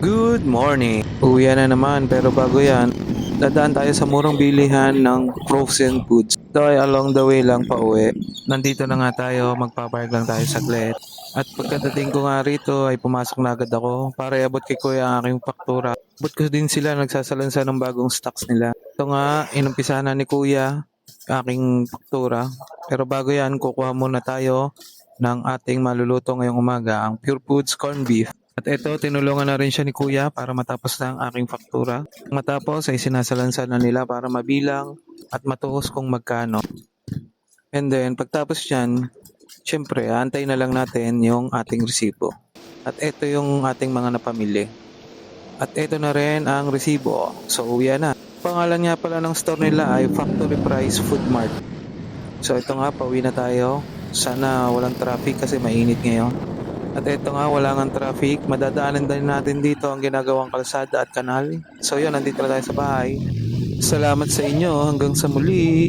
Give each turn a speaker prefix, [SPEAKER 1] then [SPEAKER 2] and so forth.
[SPEAKER 1] Good morning! Uwi na naman pero bago yan, dadaan tayo sa murang bilihan ng frozen foods. So ay along the way lang pa uwi. Nandito na nga tayo, magpapark lang tayo saglit. At pagkadating ko nga rito ay pumasok na agad ako para iabot kay kuya ang aking faktura. Abot ko din sila nagsasalansa ng bagong stocks nila. Ito nga, inumpisa na ni kuya aking faktura. Pero bago yan, kukuha muna tayo ng ating maluluto ngayong umaga, ang Pure Foods Corn Beef. At ito, tinulungan na rin siya ni Kuya para matapos na ang aking faktura. Matapos ay sinasalansan na nila para mabilang at matuhos kung magkano. And then, pagtapos yan, syempre, antay na lang natin yung ating resibo. At ito yung ating mga napamili. At ito na rin ang resibo. So, uwi na. Pangalan nga pala ng store nila ay Factory Price Food Mart. So, ito nga, pauwi na tayo. Sana walang traffic kasi mainit ngayon. At ito nga, wala nga traffic. Madadaanan din natin dito ang ginagawang kalsada at kanal. So yun, nandito na tayo sa bahay. Salamat sa inyo. Hanggang sa muli.